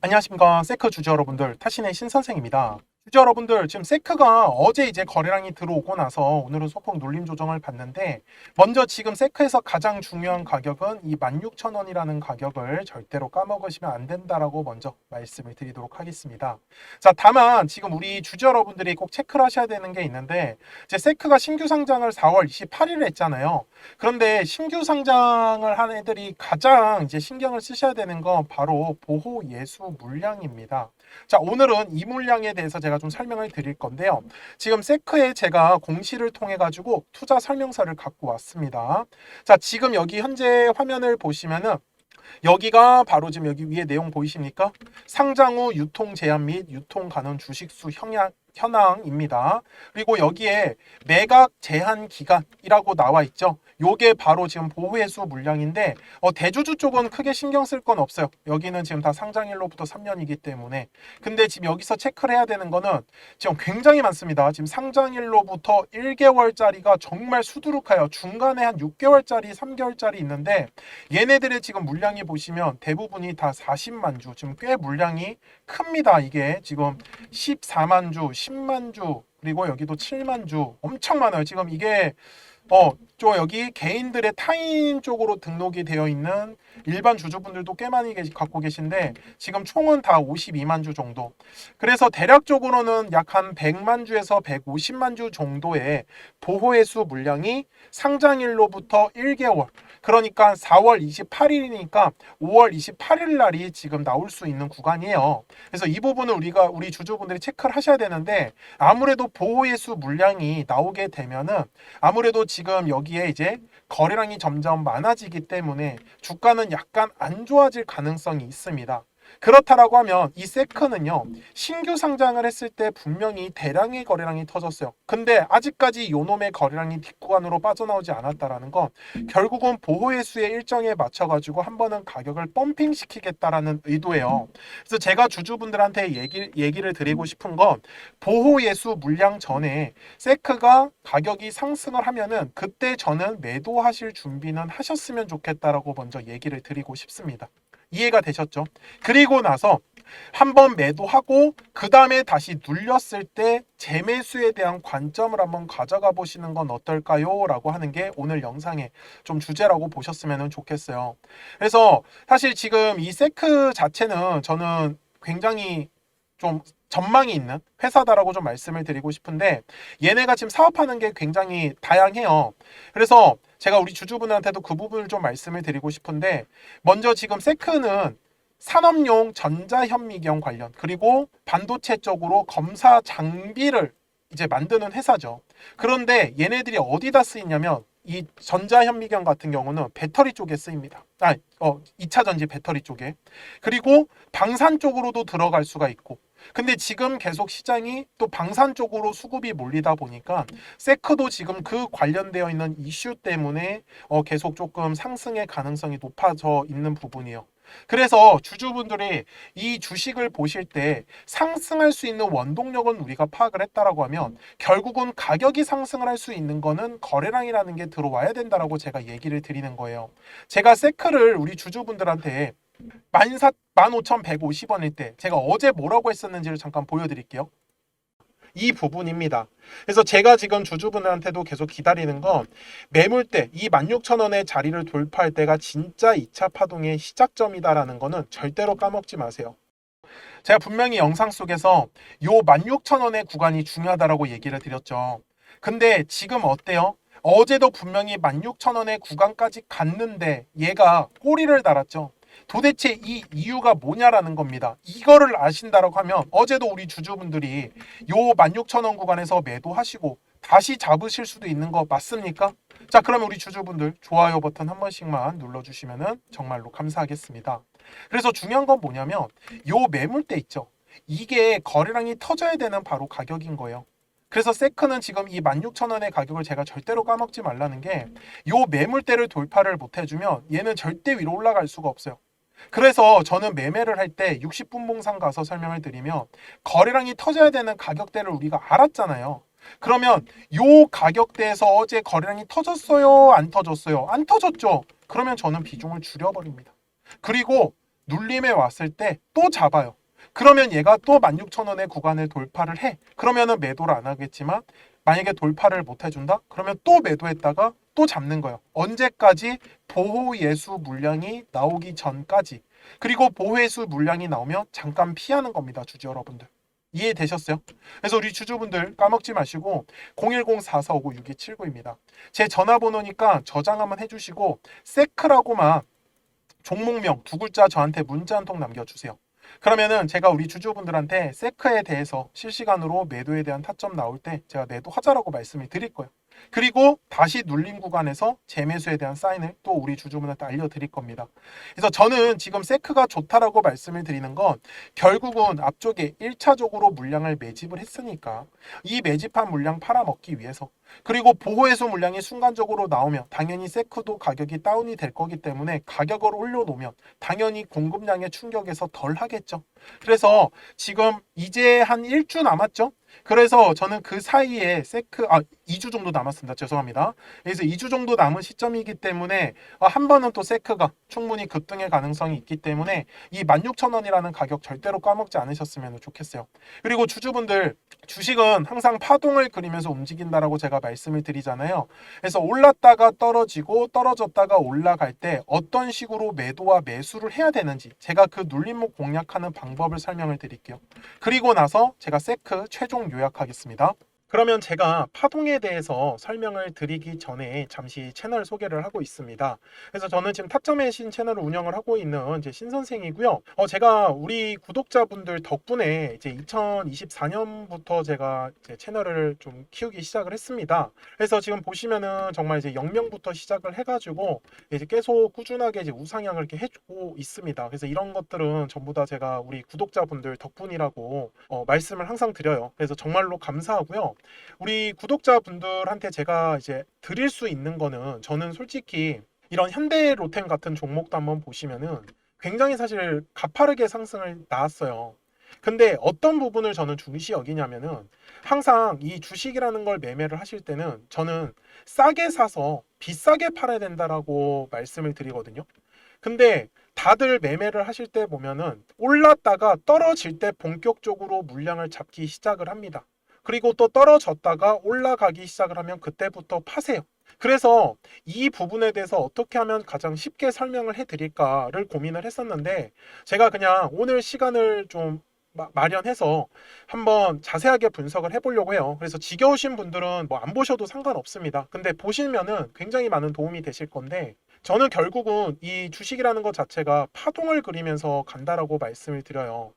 안녕하십니까 세크 주주 여러분들 타신의 신선생입니다 주주 여러분들? 지금 세크가 어제 이제 거래량이 들어오고 나서 오늘은 소폭 눌림 조정을 받는데 먼저 지금 세크에서 가장 중요한 가격은 이 16,000원이라는 가격을 절대로 까먹으시면 안 된다라고 먼저 말씀을 드리도록 하겠습니다. 자 다만 지금 우리 주주 여러분들이 꼭 체크를 하셔야 되는 게 있는데 이제 세크가 신규 상장을 4월 28일에 했잖아요. 그런데 신규 상장을 한 애들이 가장 이제 신경을 쓰셔야 되는 건 바로 보호 예수 물량입니다. 자, 오늘은 이 물량에 대해서 제가 좀 설명을 드릴 건데요. 지금 세크에 제가 공시를 통해 가지고 투자 설명서를 갖고 왔습니다. 자, 지금 여기 현재 화면을 보시면은 여기가 바로 지금 여기 위에 내용 보이십니까? 상장 후 유통 제한 및 유통 가능 주식수 형량 현황입니다. 그리고 여기에 매각 제한 기간이라고 나와 있죠. 요게 바로 지금 보호해수 물량인데 어, 대주주 쪽은 크게 신경 쓸 건 없어요. 여기는 지금 다 상장일로부터 3년이기 때문에. 근데 지금 여기서 체크를 해야 되는 거는 지금 굉장히 많습니다. 지금 상장일로부터 1개월짜리가 정말 수두룩해요. 중간에 한 6개월짜리, 3개월짜리 있는데 얘네들의 지금 물량이 보시면 대부분이 다 40만 주. 지금 꽤 물량이 큽니다. 이게 지금 14만 주, 10만 주, 그리고 여기도 7만 주. 엄청 많아요. 지금 이게 어, 저 여기 개인들의 타인 쪽으로 등록이 되어 있는 일반 주주분들도 꽤 많이 갖고 계신데 지금 총은 다 52만 주 정도. 그래서 대략적으로는 약 한 100만 주에서 150만 주 정도의 보호해수 물량이 상장일로부터 1개월 그러니까 4월 28일이니까 5월 28일 날이 지금 나올 수 있는 구간이에요. 그래서 이 부분을 우리가 우리 주주분들이 체크를 하셔야 되는데 아무래도 보호예수 물량이 나오게 되면은 아무래도 지금 여기 에 이제 거래량이 점점 많아지기 때문에 주가는 약간 안 좋아질 가능성이 있습니다. 그렇다라고 하면 이 세크는요 신규 상장을 했을 때 분명히 대량의 거래량이 터졌어요. 근데 아직까지 요놈의 거래량이 뒷구간으로 빠져나오지 않았다라는 건 결국은 보호의 수의 일정에 맞춰가지고 한 번은 가격을 펌핑 시키겠다라는 의도예요. 그래서 제가 주주분들한테 얘기, 얘기를 드리고 싶은 건 보호 예수 물량 전에 세크가 가격이 상승을 하면은 그때 저는 매도하실 준비는 하셨으면 좋겠다라고 먼저 얘기를 드리고 싶습니다. 이해가 되셨죠? 그리고 나서 한번 매도하고 그 다음에 다시 눌렸을 때 재매수에 대한 관점을 한번 가져가 보시는 건 어떨까요? 라고 하는 게 오늘 영상의 좀 주제라고 보셨으면 좋겠어요. 그래서 사실 지금 이 세크 자체는 저는 굉장히 좀 전망이 있는 회사다라고 좀 말씀을 드리고 싶은데 얘네가 지금 사업하는 게 굉장히 다양해요. 그래서 제가 우리 주주분한테도 그 부분을 좀 말씀을 드리고 싶은데 먼저 지금 세크는 산업용 전자현미경 관련 그리고 반도체 쪽으로 검사 장비를 이제 만드는 회사죠. 그런데 얘네들이 어디다 쓰이냐면 이 전자현미경 같은 경우는 배터리 쪽에 쓰입니다. 아, 어, 2차 전지 배터리 쪽에. 그리고 방산 쪽으로도 들어갈 수가 있고 근데 지금 계속 시장이 또 방산 쪽으로 수급이 몰리다 보니까 세크도 지금 그 관련되어 있는 이슈 때문에 어 계속 조금 상승의 가능성이 높아져 있는 부분이에요. 그래서 주주분들이 이 주식을 보실 때 상승할 수 있는 원동력은 우리가 파악을 했다라고 하면 결국은 가격이 상승을 할 수 있는 거는 거래량이라는 게 들어와야 된다라고 제가 얘기를 드리는 거예요. 제가 세크를 우리 주주분들한테 14, 15,150원일 때 제가 어제 뭐라고 했었는지를 잠깐 보여드릴게요. 이 부분입니다. 그래서 제가 지금 주주분들한테도 계속 기다리는 건 매물대 이 16,000원의 자리를 돌파할 때가 진짜 2차 파동의 시작점이다라는 거는 절대로 까먹지 마세요. 제가 분명히 영상 속에서 요 16,000원의 구간이 중요하다라고 얘기를 드렸죠. 근데 지금 어때요? 어제도 분명히 16,000원의 구간까지 갔는데 얘가 꼬리를 달았죠. 도대체 이 이유가 뭐냐라는 겁니다. 이거를 아신다라고 하면 어제도 우리 주주분들이 요 16,000원 구간에서 매도하시고 다시 잡으실 수도 있는 거 맞습니까? 자, 그러면 우리 주주분들 좋아요 버튼 한 번씩만 눌러주시면 정말로 감사하겠습니다. 그래서 중요한 건 뭐냐면 요 매물대 있죠. 이게 거래량이 터져야 되는 바로 가격인 거예요. 그래서 세크는 지금 이 16,000원의 가격을 제가 절대로 까먹지 말라는 게 요 매물대를 돌파를 못 해주면 얘는 절대 위로 올라갈 수가 없어요. 그래서 저는 매매를 할 때 60분 봉상 가서 설명을 드리면 거래량이 터져야 되는 가격대를 우리가 알았잖아요. 그러면 요 가격대에서 어제 거래량이 터졌어요? 안 터졌어요? 안 터졌죠? 그러면 저는 비중을 줄여버립니다. 그리고 눌림에 왔을 때 또 잡아요. 그러면 얘가 또 16,000원의 구간을 돌파를 해. 그러면은 매도를 안 하겠지만 만약에 돌파를 못 해준다? 그러면 또 매도했다가 또 잡는 거예요. 언제까지 보호 예수 물량이 나오기 전까지. 그리고 보호 예수 물량이 나오면 잠깐 피하는 겁니다, 주주 여러분들. 이해되셨어요? 그래서 우리 주주분들 까먹지 마시고 010-4459-6279입니다. 제 전화번호니까 저장 한번 해주시고 세크라고만 종목명 두 글자 저한테 문자 한 통 남겨주세요. 그러면은 제가 우리 주주분들한테 세크에 대해서 실시간으로 매도에 대한 타점 나올 때 제가 매도하자라고 말씀을 드릴 거예요. 그리고 다시 눌림 구간에서 재매수에 대한 사인을 또 우리 주주분한테 알려드릴 겁니다. 그래서 저는 지금 세크가 좋다라고 말씀을 드리는 건 결국은 앞쪽에 1차적으로 물량을 매집을 했으니까 이 매집한 물량 팔아먹기 위해서 그리고 보호해소 물량이 순간적으로 나오면 당연히 세크도 가격이 다운이 될 거기 때문에 가격을 올려놓으면 당연히 공급량의 충격에서 덜 하겠죠. 그래서 지금 이제 한 1주 남았죠. 그래서 저는 그 사이에 세크 아 2주 정도 남았습니다. 죄송합니다. 그래서 2주 정도 남은 시점이기 때문에 아, 한 번은 또 세크가 충분히 급등의 가능성이 있기 때문에 이 16,000원이라는 가격 절대로 까먹지 않으셨으면 좋겠어요. 그리고 주주분들 주식은 항상 파동을 그리면서 움직인다라고 제가 말씀을 드리잖아요. 그래서 올랐다가 떨어지고 떨어졌다가 올라갈 때 어떤 식으로 매도와 매수를 해야 되는지 제가 그 눌림목 공략하는 방법을 설명을 드릴게요. 그리고 나서 제가 세크 최종 요약하겠습니다. 그러면 제가 파동에 대해서 설명을 드리기 전에 잠시 채널 소개를 하고 있습니다. 그래서 저는 지금 타점의 신 채널을 운영을 하고 있는 이제 신 선생이고요. 어, 제가 우리 구독자분들 덕분에 이제 2024년부터 제가 이제 채널을 좀 키우기 시작을 했습니다. 그래서 지금 보시면은 정말 이제 0명부터 시작을 해가지고 이제 계속 꾸준하게 이제 우상향을 이렇게 해주고 있습니다. 그래서 이런 것들은 전부 다 제가 우리 구독자분들 덕분이라고 어, 말씀을 항상 드려요. 그래서 정말로 감사하고요. 우리 구독자분들한테 제가 이제 드릴 수 있는 거는 저는 솔직히 이런 현대 로템 같은 종목도 한번 보시면은 굉장히 사실 가파르게 상승을 나왔어요. 근데 어떤 부분을 저는 중시 여기냐면은 항상 이 주식이라는 걸 매매를 하실 때는 저는 싸게 사서 비싸게 팔아야 된다라고 말씀을 드리거든요. 근데 다들 매매를 하실 때 보면은 올랐다가 떨어질 때 본격적으로 물량을 잡기 시작을 합니다. 그리고 또 떨어졌다가 올라가기 시작을 하면 그때부터 파세요. 그래서 이 부분에 대해서 어떻게 하면 가장 쉽게 설명을 해드릴까를 고민을 했었는데 제가 그냥 오늘 시간을 좀 마- 마련해서 한번 자세하게 분석을 해보려고 해요. 그래서 지겨우신 분들은 뭐 안 보셔도 상관없습니다. 근데 보시면은 굉장히 많은 도움이 되실 건데 저는 결국은 이 주식이라는 것 자체가 파동을 그리면서 간다라고 말씀을 드려요.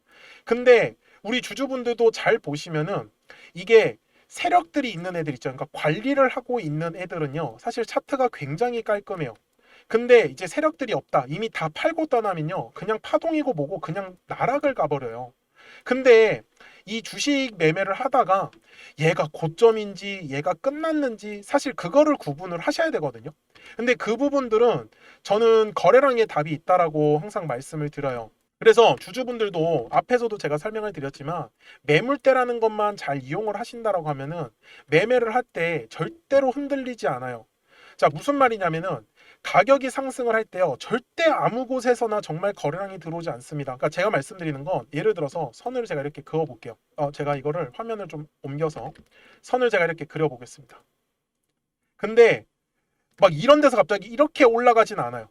근데 우리 주주분들도 잘 보시면은 이게 세력들이 있는 애들 있죠. 그러니까 관리를 하고 있는 애들은요. 사실 차트가 굉장히 깔끔해요. 근데 이제 세력들이 없다. 이미 다 팔고 떠나면요. 그냥 파동이고 뭐고 그냥 나락을 가버려요. 근데 이 주식 매매를 하다가 얘가 고점인지 얘가 끝났는지 사실 그거를 구분을 하셔야 되거든요. 근데 그 부분들은 저는 거래량의 답이 있다라고 항상 말씀을 드려요. 그래서 주주분들도 앞에서도 제가 설명을 드렸지만 매물대라는 것만 잘 이용을 하신다라고 하면은 매매를 할 때 절대로 흔들리지 않아요. 자, 무슨 말이냐면은 가격이 상승을 할 때요. 절대 아무 곳에서나 정말 거래량이 들어오지 않습니다. 그러니까 제가 말씀드리는 건 예를 들어서 선을 제가 이렇게 그어 볼게요. 어, 제가 이거를 화면을 좀 옮겨서 선을 제가 이렇게 그려 보겠습니다. 근데 막 이런 데서 갑자기 이렇게 올라가진 않아요.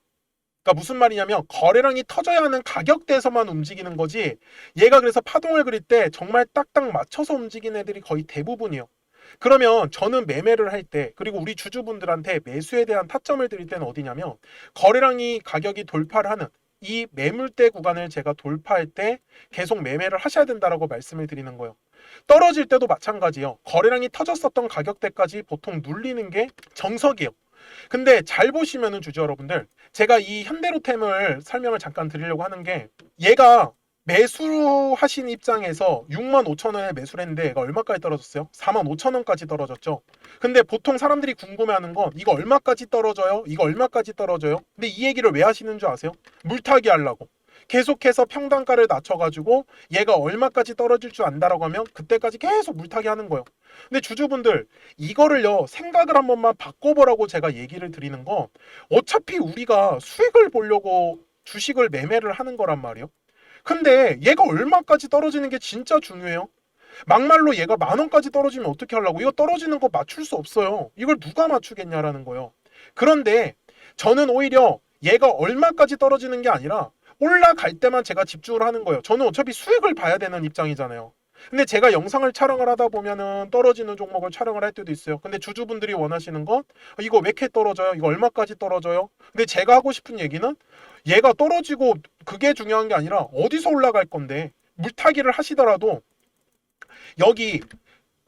그러니까 무슨 말이냐면 거래량이 터져야 하는 가격대에서만 움직이는 거지 얘가 그래서 파동을 그릴 때 정말 딱딱 맞춰서 움직이는 애들이 거의 대부분이에요. 그러면 저는 매매를 할 때 그리고 우리 주주분들한테 매수에 대한 타점을 드릴 때는 어디냐면 거래량이 가격이 돌파를 하는 이 매물대 구간을 제가 돌파할 때 계속 매매를 하셔야 된다라고 말씀을 드리는 거예요. 떨어질 때도 마찬가지예요. 거래량이 터졌었던 가격대까지 보통 눌리는 게 정석이에요. 근데 잘 보시면은 주주 여러분들 제가 이 현대로템을 설명을 잠깐 드리려고 하는 게 얘가 매수하신 입장에서 6만 5천 원에 매수를 했는데 얘가 얼마까지 떨어졌어요? 4만 5천 원까지 떨어졌죠. 근데 보통 사람들이 궁금해하는 건 이거 얼마까지 떨어져요? 이거 얼마까지 떨어져요? 근데 이 얘기를 왜 하시는 줄 아세요? 물타기 하려고. 계속해서 평단가를 낮춰가지고 얘가 얼마까지 떨어질 줄 안다라고 하면 그때까지 계속 물타기 하는 거예요. 근데 주주분들 이거를요 생각을 한 번만 바꿔보라고 제가 얘기를 드리는 거 어차피 우리가 수익을 보려고 주식을 매매를 하는 거란 말이에요. 근데 얘가 얼마까지 떨어지는 게 진짜 중요해요. 막말로 얘가 만 원까지 떨어지면 어떻게 하려고? 이거 떨어지는 거 맞출 수 없어요. 이걸 누가 맞추겠냐라는 거예요. 그런데 저는 오히려 얘가 얼마까지 떨어지는 게 아니라 올라갈 때만 제가 집중을 하는 거예요. 저는 어차피 수익을 봐야 되는 입장이잖아요. 근데 제가 영상을 촬영을 하다 보면은 떨어지는 종목을 촬영을 할 때도 있어요. 근데 주주분들이 원하시는 건 어, 이거 왜 이렇게 떨어져요? 이거 얼마까지 떨어져요? 근데 제가 하고 싶은 얘기는 얘가 떨어지고 그게 중요한 게 아니라 어디서 올라갈 건데 물타기를 하시더라도 여기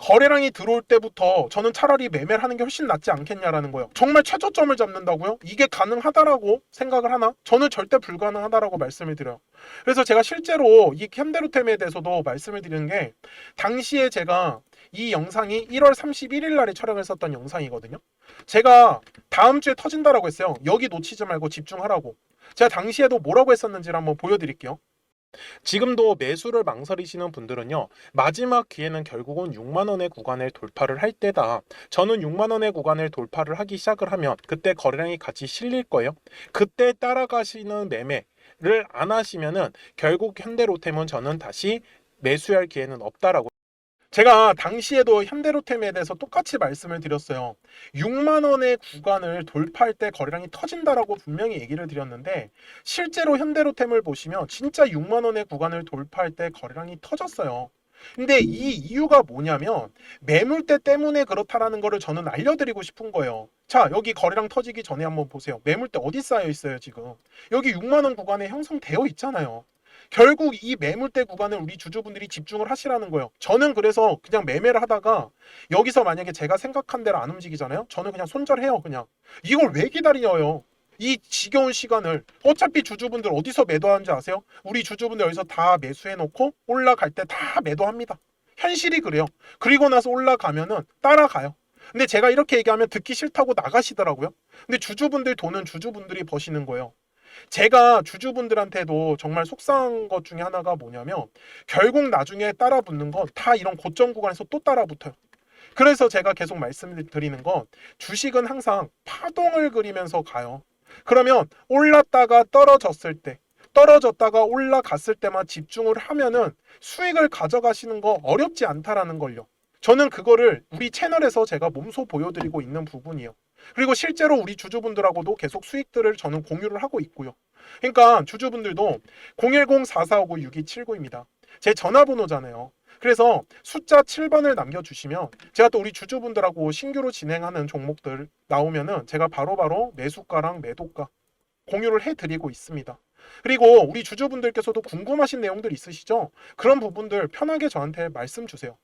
거래량이 들어올 때부터 저는 차라리 매매를 하는 게 훨씬 낫지 않겠냐라는 거예요. 정말 최저점을 잡는다고요? 이게 가능하다라고 생각을 하나? 저는 절대 불가능하다라고 말씀을 드려요. 그래서 제가 실제로 이 현대로템에 대해서도 말씀을 드리는 게 당시에 제가 이 영상이 1월 31일 날에 촬영했었던 영상이거든요. 제가 다음 주에 터진다라고 했어요. 여기 놓치지 말고 집중하라고. 제가 당시에도 뭐라고 했었는지를 한번 보여드릴게요. 지금도 매수를 망설이시는 분들은요. 마지막 기회는 결국은 6만 원의 구간을 돌파를 할 때다. 저는 6만 원의 구간을 돌파를 하기 시작을 하면 그때 거래량이 같이 실릴 거예요. 그때 따라가시는 매매를 안 하시면은 결국 현대로템은 저는 다시 매수할 기회는 없다라고 제가 당시에도 현대로템에 대해서 똑같이 말씀을 드렸어요. 6만 원의 구간을 돌파할 때 거래량이 터진다라고 분명히 얘기를 드렸는데 실제로 현대로템을 보시면 진짜 6만 원의 구간을 돌파할 때 거래량이 터졌어요. 근데 이 이유가 뭐냐면 매물대 때문에 그렇다라는 거를 저는 알려드리고 싶은 거예요. 자, 여기 거래량 터지기 전에 한번 보세요. 매물대 어디 쌓여 있어요, 지금? 여기 6만 원 구간에 형성되어 있잖아요. 결국 이 매물대 구간을 우리 주주분들이 집중을 하시라는 거예요. 저는 그래서 그냥 매매를 하다가 여기서 만약에 제가 생각한 대로 안 움직이잖아요. 저는 그냥 손절해요, 그냥. 이걸 왜 기다려요? 이 지겨운 시간을 어차피 주주분들 어디서 매도하는지 아세요? 우리 주주분들 여기서 다 매수해 놓고 올라갈 때 다 매도합니다. 현실이 그래요. 그리고 나서 올라가면은 따라가요. 근데 제가 이렇게 얘기하면 듣기 싫다고 나가시더라고요. 근데 주주분들 돈은 주주분들이 버시는 거예요. 제가 주주분들한테도 정말 속상한 것 중에 하나가 뭐냐면 결국 나중에 따라 붙는 건 다 이런 고점 구간에서 또 따라 붙어요. 그래서 제가 계속 말씀드리는 건 주식은 항상 파동을 그리면서 가요. 그러면 올랐다가 떨어졌을 때 떨어졌다가 올라갔을 때만 집중을 하면은 수익을 가져가시는 거 어렵지 않다라는 걸요. 저는 그거를 우리 채널에서 제가 몸소 보여드리고 있는 부분이에요. 그리고 실제로 우리 주주분들하고도 계속 수익들을 저는 공유를 하고 있고요. 그러니까 주주분들도 010-4459-6279입니다. 제 전화번호잖아요. 그래서 숫자 7번을 남겨주시면 제가 또 우리 주주분들하고 신규로 진행하는 종목들 나오면은 제가 바로바로 매수가랑 매도가 공유를 해드리고 있습니다. 그리고 우리 주주분들께서도 궁금하신 내용들 있으시죠? 그런 부분들 편하게 저한테 말씀 주세요.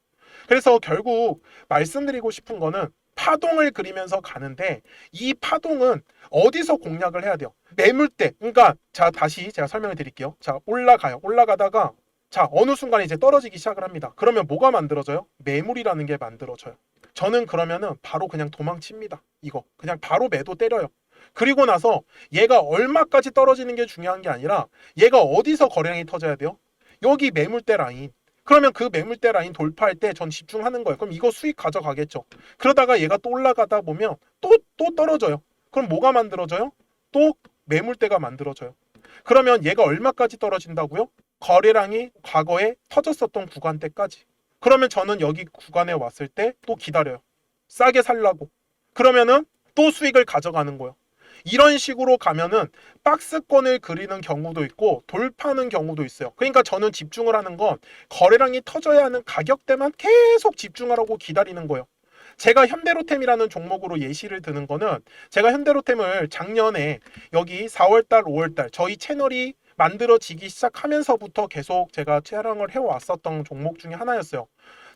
그래서 결국 말씀드리고 싶은 거는 파동을 그리면서 가는데 이 파동은 어디서 공략을 해야 돼요? 매물대. 그러니까 자 다시 제가 설명을 드릴게요. 자 올라가요. 올라가다가 자 어느 순간에 이제 떨어지기 시작을 합니다. 그러면 뭐가 만들어져요? 매물이라는 게 만들어져요. 저는 그러면은 바로 그냥 도망칩니다. 이거 그냥 바로 매도 때려요. 그리고 나서 얘가 얼마까지 떨어지는 게 중요한 게 아니라 얘가 어디서 거래량이 터져야 돼요? 여기 매물대 라인. 그러면 그 매물대 라인 돌파할 때 전 집중하는 거예요. 그럼 이거 수익 가져가겠죠. 그러다가 얘가 또 올라가다 보면 또 또 떨어져요. 그럼 뭐가 만들어져요? 또 매물대가 만들어져요. 그러면 얘가 얼마까지 떨어진다고요? 거래량이 과거에 터졌었던 구간대까지. 그러면 저는 여기 구간에 왔을 때 또 기다려요. 싸게 살라고. 그러면은 또 수익을 가져가는 거예요. 이런 식으로 가면은 박스권을 그리는 경우도 있고 돌파하는 경우도 있어요. 그러니까 저는 집중을 하는 건 거래량이 터져야 하는 가격대만 계속 집중하라고 기다리는 거예요. 제가 현대로템이라는 종목으로 예시를 드는 거는 제가 현대로템을 작년에 여기 4월달, 5월달 저희 채널이 만들어지기 시작하면서부터 계속 제가 촬영을 해왔었던 종목 중에 하나였어요.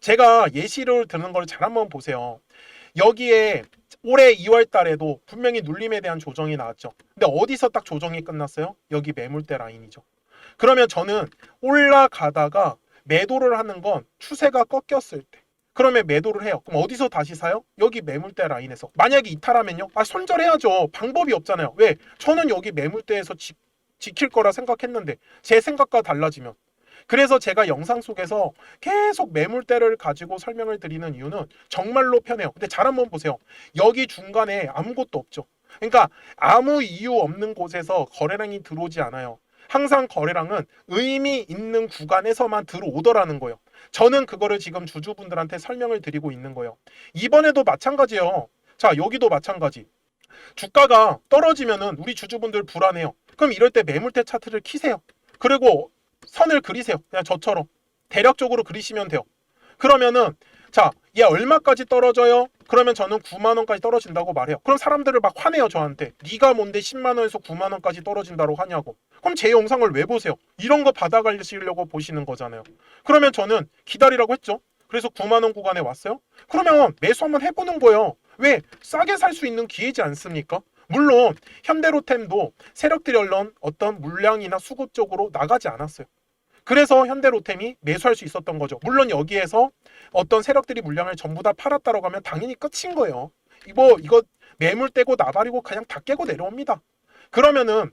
제가 예시를 드는 걸 잘 한번 보세요. 여기에 올해 2월 달에도 분명히 눌림에 대한 조정이 나왔죠. 근데 어디서 딱 조정이 끝났어요? 여기 매물대 라인이죠. 그러면 저는 올라가다가 매도를 하는 건 추세가 꺾였을 때. 그러면 매도를 해요. 그럼 어디서 다시 사요? 여기 매물대 라인에서. 만약에 이탈하면요? 아, 손절해야죠. 방법이 없잖아요. 왜? 저는 여기 매물대에서 지, 지킬 거라 생각했는데 제 생각과 달라지면 그래서 제가 영상 속에서 계속 매물대를 가지고 설명을 드리는 이유는 정말로 편해요. 근데 잘 한번 보세요. 여기 중간에 아무것도 없죠. 그러니까 아무 이유 없는 곳에서 거래량이 들어오지 않아요. 항상 거래량은 의미 있는 구간에서만 들어오더라는 거예요. 저는 그거를 지금 주주분들한테 설명을 드리고 있는 거예요. 이번에도 마찬가지예요. 자, 여기도 마찬가지. 주가가 떨어지면은 우리 주주분들 불안해요. 그럼 이럴 때 매물대 차트를 키세요. 그리고 선을 그리세요. 그냥 저처럼 대략적으로 그리시면 돼요. 그러면은 자, 얘 얼마까지 떨어져요? 그러면 저는 9만 원까지 떨어진다고 말해요. 그럼 사람들을 막 화내요, 저한테. 네가 뭔데 10만 원에서 9만 원까지 떨어진다고 하냐고. 그럼 제 영상을 왜 보세요? 이런 거 받아가시려고 보시는 거잖아요. 그러면 저는 기다리라고 했죠. 그래서 9만 원 구간에 왔어요. 그러면 매수 한번 해보는 거예요. 왜? 싸게 살 수 있는 기회지 않습니까? 물론 현대로템도 세력들이 얼른 어떤 물량이나 수급 쪽으로 나가지 않았어요. 그래서 현대로템이 매수할 수 있었던 거죠. 물론 여기에서 어떤 세력들이 물량을 전부 다 팔았다라고 하면 당연히 끝인 거예요. 이거 이거 매물 떼고 나발이고 그냥 다 깨고 내려옵니다. 그러면은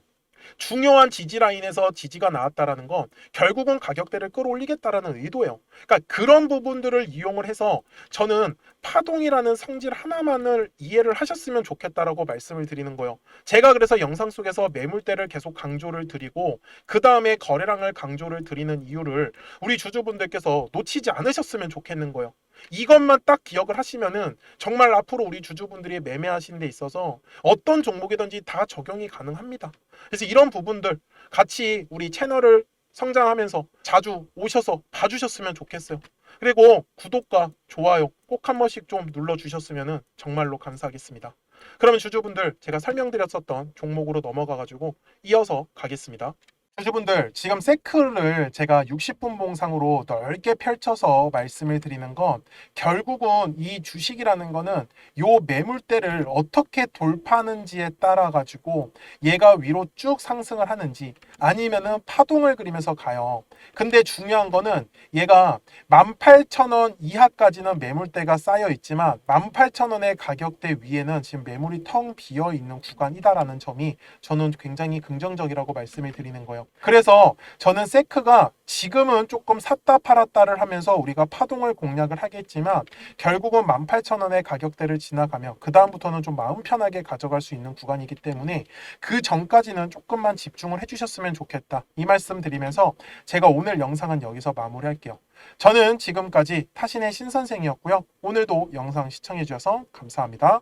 중요한 지지 라인에서 지지가 나왔다라는 건 결국은 가격대를 끌어올리겠다라는 의도예요. 그러니까 그런 부분들을 이용을 해서 저는 파동이라는 성질 하나만을 이해를 하셨으면 좋겠다라고 말씀을 드리는 거예요. 제가 그래서 영상 속에서 매물대를 계속 강조를 드리고 그 다음에 거래량을 강조를 드리는 이유를 우리 주주분들께서 놓치지 않으셨으면 좋겠는 거예요. 이것만 딱 기억을 하시면은 정말 앞으로 우리 주주분들이 매매하시는 데 있어서 어떤 종목이든지 다 적용이 가능합니다. 그래서 이런 부분들 같이 우리 채널을 성장하면서 자주 오셔서 봐주셨으면 좋겠어요. 그리고 구독과 좋아요 꼭 한 번씩 좀 눌러주셨으면 정말로 감사하겠습니다. 그러면 주주분들 제가 설명드렸었던 종목으로 넘어가가지고 이어서 가겠습니다. 주주분들 지금 세크를 제가 60분 봉상으로 넓게 펼쳐서 말씀을 드리는 건 결국은 이 주식이라는 거는 요 매물대를 어떻게 돌파하는지에 따라 가지고 얘가 위로 쭉 상승을 하는지 아니면은 파동을 그리면서 가요. 근데 중요한 거는 얘가 18,000원 이하까지는 매물대가 쌓여 있지만 18,000원의 가격대 위에는 지금 매물이 텅 비어 있는 구간이다라는 점이 저는 굉장히 긍정적이라고 말씀을 드리는 거예요. 그래서 저는 세크가 지금은 조금 샀다 팔았다를 하면서 우리가 파동을 공략을 하겠지만 결국은 18,000원의 가격대를 지나가면 그 다음부터는 좀 마음 편하게 가져갈 수 있는 구간이기 때문에 그 전까지는 조금만 집중을 해주셨으면 좋겠다. 이 말씀 드리면서 제가 오늘 영상은 여기서 마무리할게요. 저는 지금까지 타신의 신선생이었고요. 오늘도 영상 시청해주셔서 감사합니다.